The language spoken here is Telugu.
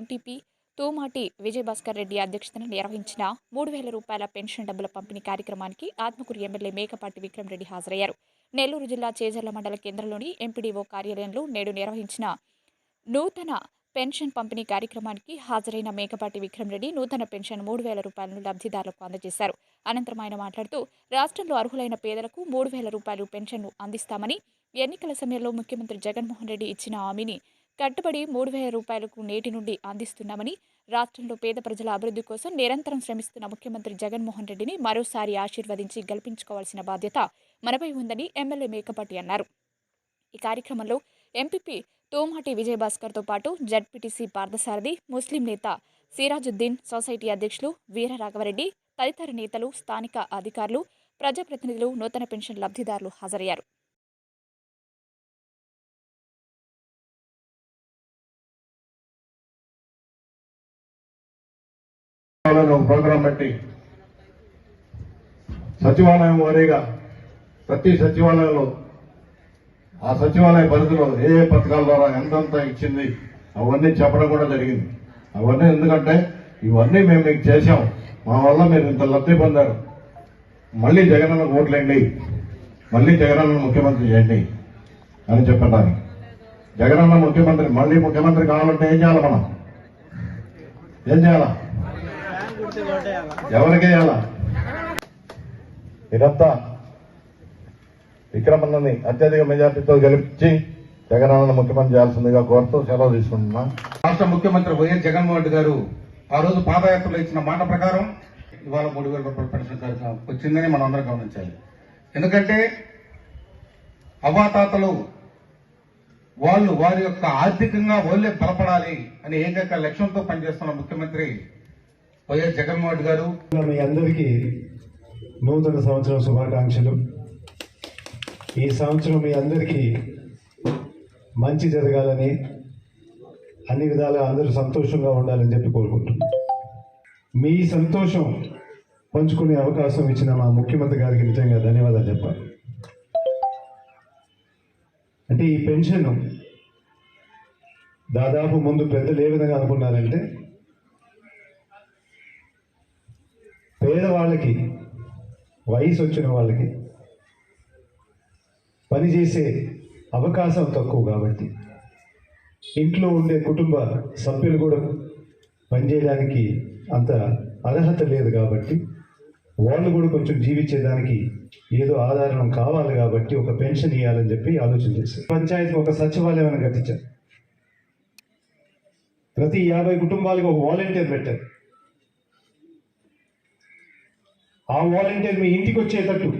ఎంపీపీ తూమాటి విజయభాస్కర్ రెడ్డి అధ్యక్షతన నిర్వహించిన మూడు వేల రూపాయల పెన్షన్ డబ్బుల పంపిణీ కార్యక్రమానికి ఆత్మకూరు ఎమ్మెల్యే మేకపాటి విక్రమ్ రెడ్డి హాజరయ్యారు. నెల్లూరు జిల్లా చేజర్ల మండల కేంద్రంలోని ఎంపీడీఓ కార్యాలయంలో నేడు నిర్వహించిన నూతన పెన్షన్ పంపిణీ కార్యక్రమానికి హాజరైన మేకపాటి విక్రమ్ రెడ్డి నూతన పెన్షన్ మూడు వేల రూపాయలను లబ్ధిదారులకు అందజేశారు. అనంతరం ఆయన మాట్లాడుతూ రాష్ట్రంలో అర్హులైన పేదలకు మూడు వేల రూపాయలు పెన్షన్ను అందిస్తామని ఎన్నికల సమయంలో ముఖ్యమంత్రి జగన్మోహన్ రెడ్డి ఇచ్చిన హామీని కట్టుబడి మూడు వేల రూపాయలకు నేటి నుండి అందిస్తున్నామని రాష్ట్రంలో పేద ప్రజల అభివృద్ధి కోసం నిరంతరం శ్రమిస్తున్న ముఖ్యమంత్రి జగన్మోహన్ రెడ్డిని మరోసారి ఆశీర్వదించి గెలిపించుకోవాల్సిన బాధ్యత మనపై ఉందని ఎమ్మెల్యే మేకపాటి అన్నారు. ఈ కార్యక్రమంలో ఎంపీపీ తోమాటి విజయభాస్కర్తో పాటు జడ్పీటీసీ పార్థసారథి ముస్లిం నేత సిరాజుద్దీన్ సొసైటీ అధ్యక్షులు వీర రాఘవరెడ్డి తదితర నేతలు స్థానిక అధికారులు ప్రజాప్రతినిధులు నూతన పెన్షన్ లబ్ధిదారులు హాజరయ్యారు. సచివాలయంలో ఒక ప్రోగ్రాం పెట్టి సచివాలయం వారీగా ప్రతి సచివాలయంలో ఆ సచివాలయ పరిధిలో ఏ ఏ పథకాల ద్వారా ఎంతంత ఇచ్చింది అవన్నీ చెప్పడం కూడా జరిగింది. అవన్నీ ఎందుకంటే ఇవన్నీ మేము మీకు చేశాం. మా వల్ల మీరు ఇంత లబ్ధి పొందారు. మళ్ళీ జగనన్న ఓట్లేండి మళ్ళీ జగనన్న ముఖ్యమంత్రి చేయండి అని చెప్పడానికి. జగనన్న ముఖ్యమంత్రి మళ్ళీ ముఖ్యమంత్రి కావాలంటే ఏం చేయాలి మనం? ఏం చేయాలా? ఎవరికి మీరంతా విక్రమన్నని అత్యధిక మెజార్టీతో గెలిపించి జగనన్న ముఖ్యమంత్రి చేయాల్సిందిగా కోరుతూ సెలవు తీసుకుంటున్నా. రాష్ట్ర ముఖ్యమంత్రి వైఎస్ జగన్మోహన్ రెడ్డి గారు ఆ రోజు పాదయాత్రలో ఇచ్చిన మాట ప్రకారం ఇవాళ మూడు వేల రూపాయల పెన్షన్ కార్యక్రమం వచ్చిందని మనం అందరం గమనించాలి. ఎందుకంటే అవ్వాతాతలు వాళ్ళు వారి యొక్క ఆర్థికంగా వాళ్ళే బలపడాలి అనే ఏకైక లక్ష్యంతో పనిచేస్తున్న ముఖ్యమంత్రి వైఎస్ జగన్మోహన్ గారు. మీ అందరికీ నూతన సంవత్సరం శుభాకాంక్షలు. ఈ సంవత్సరం మీ అందరికీ మంచి జరగాలని అన్ని విధాలుగా అందరూ సంతోషంగా ఉండాలని చెప్పి కోరుకుంటున్నాను. మీ సంతోషం పంచుకునే అవకాశం ఇచ్చిన మా ముఖ్యమంత్రి గారికి నిజంగా ధన్యవాదాలు చెప్పాలి. అంటే ఈ పెన్షన్ దాదాపు ముందు పెద్దలు ఏ విధంగా అనుకున్నారంటే పేదవాళ్ళకి వయసు వచ్చిన వాళ్ళకి పనిచేసే అవకాశం తక్కువ కాబట్టి ఇంట్లో ఉండే కుటుంబ సభ్యులు కూడా పనిచేయడానికి అంత అర్హత లేదు కాబట్టి వాళ్ళు కూడా కొంచెం జీవించేదానికి ఏదో ఆధారం కావాలి కాబట్టి ఒక పెన్షన్ ఇవ్వాలని చెప్పి ఆలోచన చేశారు. పంచాయతీ ఒక సచివాలయం అని కట్టించారు. ప్రతి యాభై కుటుంబాలకు ఒక వాలంటీర్ పెట్టారు. ఆ వాలంటీర్ మీ ఇంటికి వచ్చేటట్టు